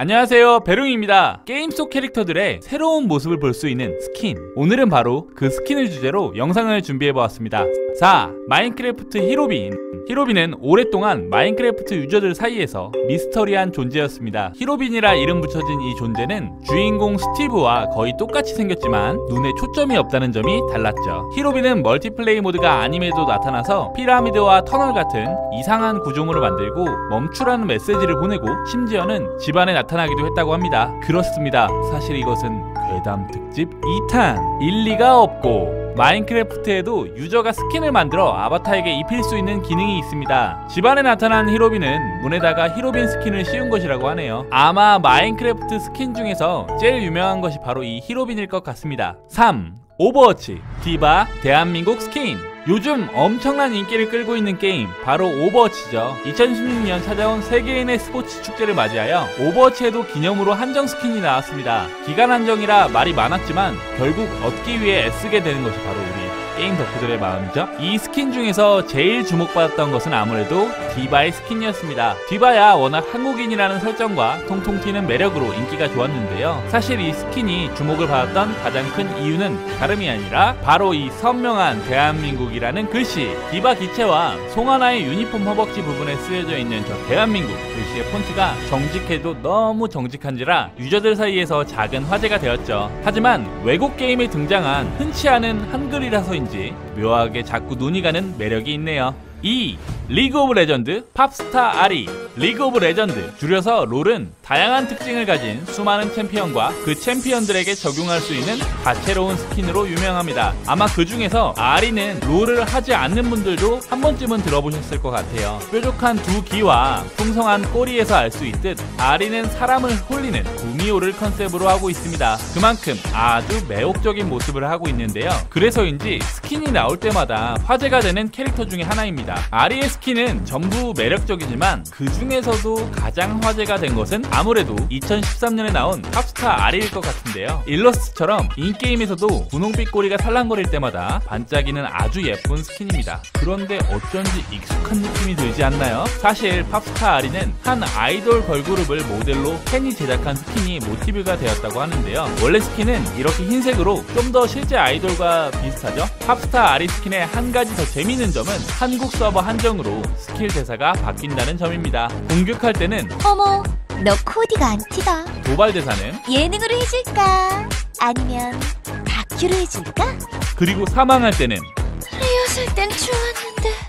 안녕하세요 베룽입니다. 게임 속 캐릭터들의 새로운 모습을 볼 수 있는 스킨. 오늘은 바로 그 스킨을 주제로 영상을 준비해보았습니다 4. 마인크래프트 히로빈. 히로빈은 오랫동안 마인크래프트 유저들 사이에서 미스터리한 존재였습니다. 히로빈이라 이름 붙여진 이 존재는 주인공 스티브와 거의 똑같이 생겼지만 눈에 초점이 없다는 점이 달랐죠. 히로빈은 멀티플레이 모드가 아님에도 나타나서 피라미드와 터널 같은 이상한 구조물을 만들고 멈추라는 메시지를 보내고 심지어는 집안에 나타나기도 했다고 합니다. 그렇습니다. 사실 이것은 괴담 특집 2탄. 일리가 없고 마인크래프트에도 유저가 스킨을 만들어 아바타에게 입힐 수 있는 기능이 있습니다. 집안에 나타난 히로빈은 문에다가 히로빈 스킨을 씌운 것이라고 하네요. 아마 마인크래프트 스킨 중에서 제일 유명한 것이 바로 이 히로빈일 것 같습니다. 3. 오버워치 디바 대한민국 스킨. 요즘 엄청난 인기를 끌고 있는 게임 바로 오버워치죠. 2016년 찾아온 세계인의 스포츠 축제를 맞이하여 오버워치에도 기념으로 한정 스킨이 나왔습니다. 기간 한정이라 말이 많았지만 결국 얻기 위해 애쓰게 되는 것이 바로 우리 게임 덕후들의 마음이죠. 이 스킨 중에서 제일 주목받았던 것은 아무래도 디바의 스킨이었습니다. 디바야 워낙 한국인이라는 설정과 통통 튀는 매력으로 인기가 좋았는데요. 사실 이 스킨이 주목을 받았던 가장 큰 이유는 다름이 아니라 바로 이 선명한 대한민국이라는 글씨 디바 기체와 송하나의 유니폼 허벅지 부분에 쓰여져 있는 저 대한민국 글씨의 폰트가 정직해도 너무 정직한지라 유저들 사이에서 작은 화제가 되었죠. 하지만 외국 게임에 등장한 흔치 않은 한글이라서인지 그런지 묘하게 자꾸 눈이 가는 매력이 있네요. 2. 리그 오브 레전드 팝스타 아리 리그 오브 레전드 줄여서 롤은 다양한 특징을 가진 수많은 챔피언과 그 챔피언들에게 적용할 수 있는 다채로운 스킨으로 유명합니다. 아마 그 중에서 아리는 롤을 하지 않는 분들도 한 번쯤은 들어보셨을 것 같아요. 뾰족한 두 귀와 풍성한 꼬리에서 알 수 있듯 아리는 사람을 홀리는 구미호를 컨셉으로 하고 있습니다. 그만큼 아주 매혹적인 모습을 하고 있는데요. 그래서인지 스킨이 나올 때마다 화제가 되는 캐릭터 중에 하나입니다. 아리의 스킨은 전부 매력적이지만 그중 에서도 가장 화제가 된 것은 아무래도 2013년에 나온 팝스타 아리일 것 같은데요. 일러스트처럼 인게임에서도 분홍빛 꼬리가 살랑거릴 때마다 반짝이는 아주 예쁜 스킨입니다. 그런데 어쩐지 익숙한 느낌이 들지 않나요? 사실 팝스타 아리는 한 아이돌 걸그룹을 모델로 팬이 제작한 스킨이 모티브가 되었다고 하는데요. 원래 스킨은 이렇게 흰색으로 좀 더 실제 아이돌과 비슷하죠? 팝스타 아리 스킨의 한 가지 더 재미있는 점은 한국 서버 한정으로 스킬 대사가 바뀐다는 점입니다. 공격할 때는 어머, 너 코디가 안 티다. 도발 대사는 예능으로 해줄까? 아니면 다큐로 해줄까? 그리고 사망할 때는 리허설 땐 좋았는데.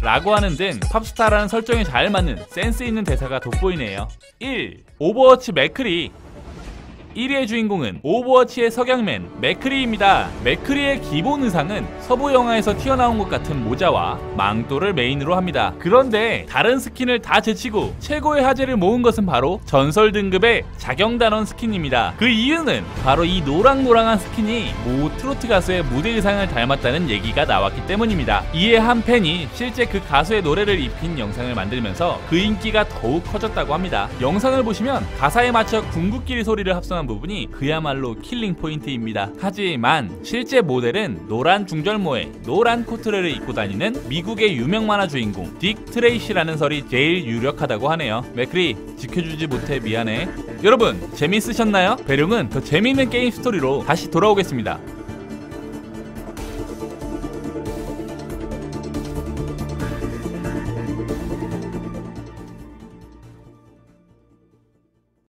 라고 하는 등 팝스타라는 설정에 잘 맞는 센스 있는 대사가 돋보이네요. 1. 오버워치 맥크리 1위의 주인공은 오버워치의 석양맨 맥크리입니다. 맥크리의 기본 의상은 서부 영화에서 튀어나온 것 같은 모자와 망토를 메인으로 합니다. 그런데 다른 스킨을 다 제치고 최고의 화제를 모은 것은 바로 전설 등급의 자경단원 스킨입니다. 그 이유는 바로 이 노랑노랑한 스킨이 모 트로트 가수의 무대 의상을 닮았다는 얘기가 나왔기 때문입니다. 이에 한 팬이 실제 그 가수의 노래를 입힌 영상을 만들면서 그 인기가 더욱 커졌다고 합니다. 영상을 보시면 가사에 맞춰 궁극끼리 소리를 합성한 부분이 그야말로 킬링 포인트입니다. 하지만 실제 모델은 노란 중절 모에 노란 코트를 입고 다니는 미국의 유명 만화 주인공 딕 트레이시라는 설이 제일 유력하다고 하네요. 맥크리 지켜주지 못해 미안해. 여러분 재밌으셨나요? 배룡은 더 재미있는 게임 스토리로 다시 돌아오겠습니다.